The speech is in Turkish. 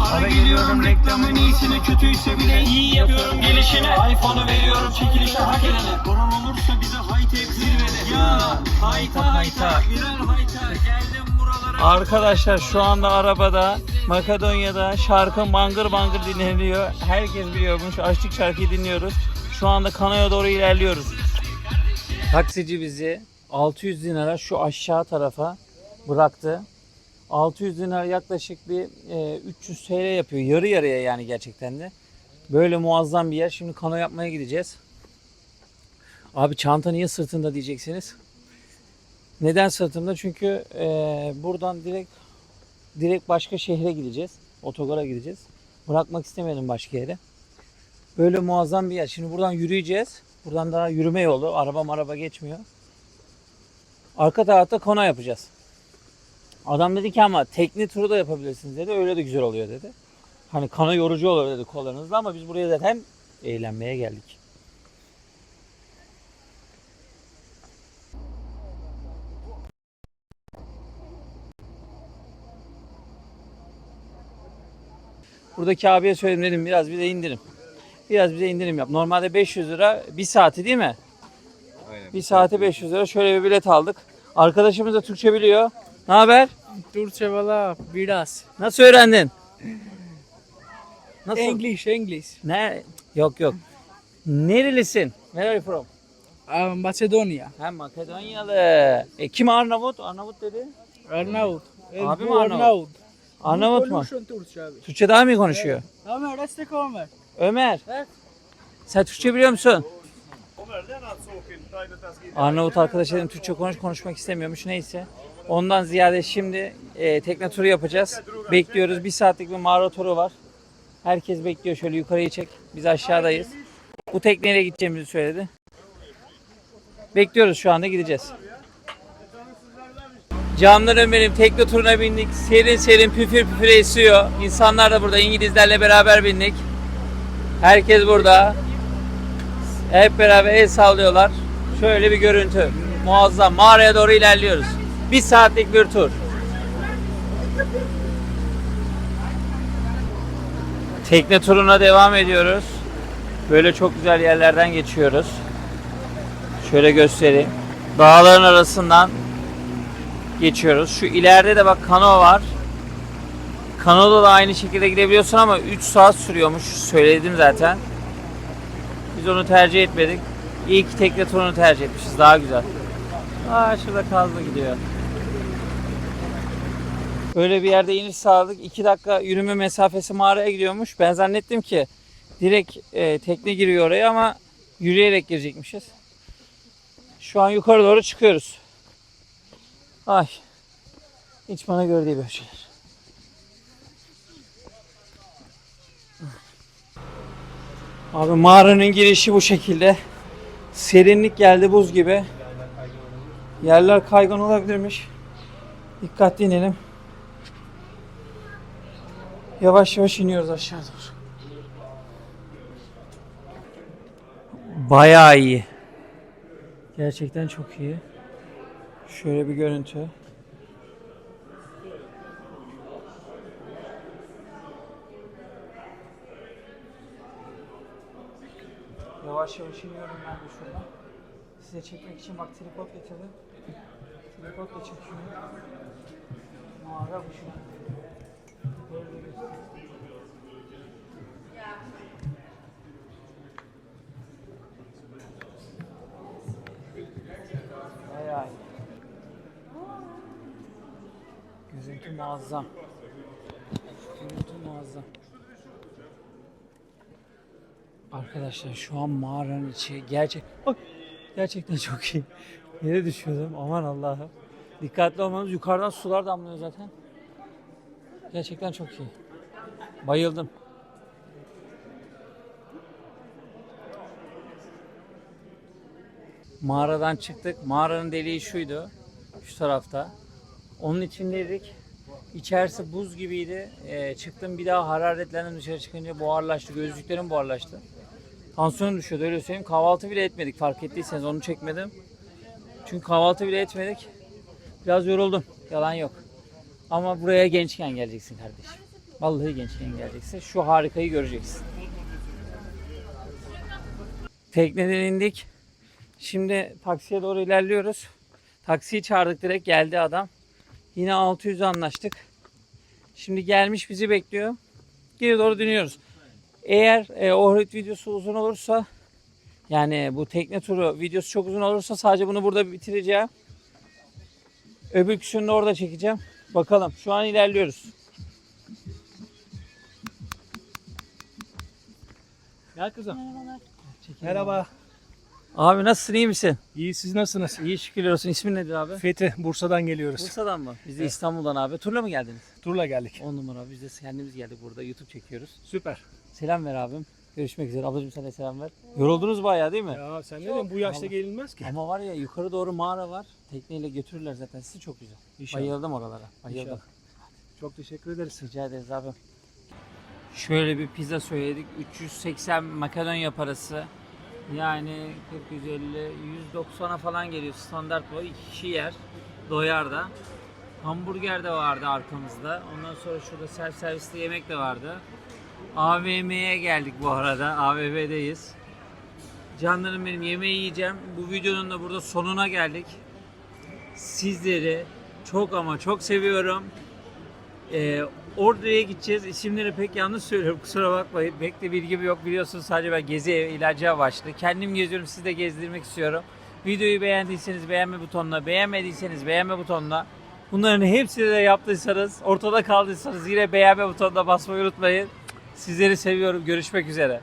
Ara geliyorum reklamın iyisine kötüyse bile iyi yapıyorum gelişine iPhone'u veriyorum çekilişe hak edene Sorun olursa bize high-tech zirvede Ya hayta hayta birer hayta geldim buralara Arkadaşlar şu anda arabada Makedonya'da şarkı mangır mangır dinleniyor. Herkes biliyormuş. Açtık şarkıyı dinliyoruz. Şu anda Kano'ya doğru ilerliyoruz. Taksici bizi 600 dinara şu aşağı tarafa bıraktı. 600 dinar yaklaşık bir e, 300 TL yapıyor. Yarı yarıya yani gerçekten de. Böyle muazzam bir yer. Şimdi kano yapmaya gideceğiz. Abi çanta niye sırtında diyeceksiniz. Neden sırtımda? Çünkü e, buradan direkt direkt başka şehre gideceğiz. Otogara gideceğiz. Bırakmak istemedim başka yere. Böyle muazzam bir yer. Şimdi buradan yürüyeceğiz. Buradan daha yürüme yolu. Araba araba geçmiyor. Arka tarafta kano yapacağız. Adam dedi ki ama tekne turu da yapabilirsiniz dedi. Öyle de güzel oluyor dedi. Hani kana yorucu olur dedi kollarınızda ama biz buraya zaten eğlenmeye geldik. Buradaki abiye söyledim dedim biraz bize indirim. Biraz bize indirim yap. Normalde 500 lira bir saati değil mi? Aynen. Bir saate 500 lira. Şöyle bir bilet aldık. Arkadaşımız da Türkçe biliyor. Ne haber? Turce valla biraz. Nasıl öğrendin? Nasıl? English, English. Ne? Yok yok. Nerelisin? Where are you from? Uh, Macedonia. Ha Makedonyalı. E, kim Arnavut? Arnavut dedi. Arnavut. Abi mi Arnavut? Arnavut mu? Konuşun Türkçe abi. Türkçe daha mı konuşuyor? Ömer destek Ömer. Ömer. Evet. Sen Türkçe biliyor musun? Arnavut arkadaş dedim Türkçe konuş konuşmak istemiyormuş neyse. Ondan ziyade şimdi e, tekne turu yapacağız. Bekliyoruz. Bir saatlik bir mağara turu var. Herkes bekliyor. Şöyle yukarıyı çek. Biz aşağıdayız. Bu tekneyle gideceğimizi söyledi. Bekliyoruz şu anda gideceğiz. Canlarım benim tekne turuna bindik. Serin serin püfür püfür esiyor. İnsanlar da burada İngilizlerle beraber bindik. Herkes burada. Hep beraber el sallıyorlar. Şöyle bir görüntü. Muazzam. Mağaraya doğru ilerliyoruz. Bir saatlik bir tur. Tekne turuna devam ediyoruz. Böyle çok güzel yerlerden geçiyoruz. Şöyle göstereyim. Dağların arasından geçiyoruz. Şu ileride de bak kano var. Kanoda da aynı şekilde gidebiliyorsun ama 3 saat sürüyormuş. Söyledim zaten. Biz onu tercih etmedik. İyi ki tekne turunu tercih etmişiz. Daha güzel. Aa şurada kazma gidiyor. Böyle bir yerde iniş sağladık. 2 dakika yürüme mesafesi mağaraya gidiyormuş. Ben zannettim ki direkt e, tekne giriyor oraya ama yürüyerek girecekmişiz. Şu an yukarı doğru çıkıyoruz. Ay. Hiç bana göre değil böyle şeyler. Abi mağaranın girişi bu şekilde. Serinlik geldi buz gibi. Yerler kaygan olabilirmiş. Dikkatli inelim. Yavaş yavaş iniyoruz aşağı doğru. Bayağı iyi. Gerçekten çok iyi. Şöyle bir görüntü. Yavaş yavaş iniyorum ben de şuradan. Size çekmek için bak tripod getirdim. Tripodla çekiyorum. Mağara bu şu. İyi. Görüntü muazzam. Görüntü muazzam. Arkadaşlar şu an mağaranın içi gerçek Bak, gerçekten çok iyi. Yere düşüyordum aman Allah'ım. Dikkatli olmanız yukarıdan sular damlıyor zaten. Gerçekten çok iyi. Bayıldım. Mağaradan çıktık. Mağaranın deliği şuydu. Şu tarafta. Onun içindeydik. İçerisi buz gibiydi. Ee, çıktım bir daha hararetlendim dışarı çıkınca buharlaştı. Gözlüklerim buharlaştı. Tansiyonum düşüyordu öyle söyleyeyim. Kahvaltı bile etmedik fark ettiyseniz onu çekmedim. Çünkü kahvaltı bile etmedik. Biraz yoruldum. Yalan yok. Ama buraya gençken geleceksin kardeşim. Vallahi gençken geleceksin. Şu harikayı göreceksin. Tekneden indik. Şimdi taksiye doğru ilerliyoruz. Taksiyi çağırdık direkt geldi adam. Yine 600 anlaştık. Şimdi gelmiş bizi bekliyor. Geri doğru dönüyoruz. Eğer e, Ohrid videosu uzun olursa yani bu tekne turu videosu çok uzun olursa sadece bunu burada bitireceğim. Öbürküsünü de orada çekeceğim. Bakalım. Şu an ilerliyoruz. Gel kızım. Merhaba. Abi nasılsın iyi misin? İyi siz nasılsınız? İyi şükürler olsun. İsmin nedir abi? Fethi Bursa'dan geliyoruz. Bursa'dan mı? Biz de İstanbul'dan abi. Turla mı geldiniz? Turla geldik. 10 numara. Biz de kendimiz geldik burada. YouTube çekiyoruz. Süper. Selam ver abim. Görüşmek üzere. Ablacığım sana selam ver. Yoruldunuz bayağı değil mi? Ya sen ne diyorsun bu yaşta Vallahi. gelinmez ki. Ama var ya yukarı doğru mağara var. Tekneyle götürürler zaten sizi çok güzel. İnşallah. Bayıldım oralara. Bayıldım. İnşallah. Çok teşekkür ederiz. Rica ederiz abi. Şöyle bir pizza söyledik. 380 Makedonya parası. Yani 40, 150, 190'a falan geliyor standart boy. İki kişi yer. Doyar da. Hamburger de vardı arkamızda. Ondan sonra şurada self servisli yemek de vardı. AVM'ye geldik bu arada. AVM'deyiz. Canlarım benim yemeği yiyeceğim. Bu videonun da burada sonuna geldik. Sizleri çok ama çok seviyorum. Ee, Ordu'ya gideceğiz. İsimleri pek yanlış söylüyorum. Kusura bakmayın. Pek de bilgim yok biliyorsunuz. Sadece ben gezi ilacı amaçlı. Kendim geziyorum. Sizi de gezdirmek istiyorum. Videoyu beğendiyseniz beğenme butonuna, beğenmediyseniz beğenme butonuna. Bunların hepsini de yaptıysanız, ortada kaldıysanız yine beğenme butonuna basmayı unutmayın. Sizleri seviyorum. Görüşmek üzere.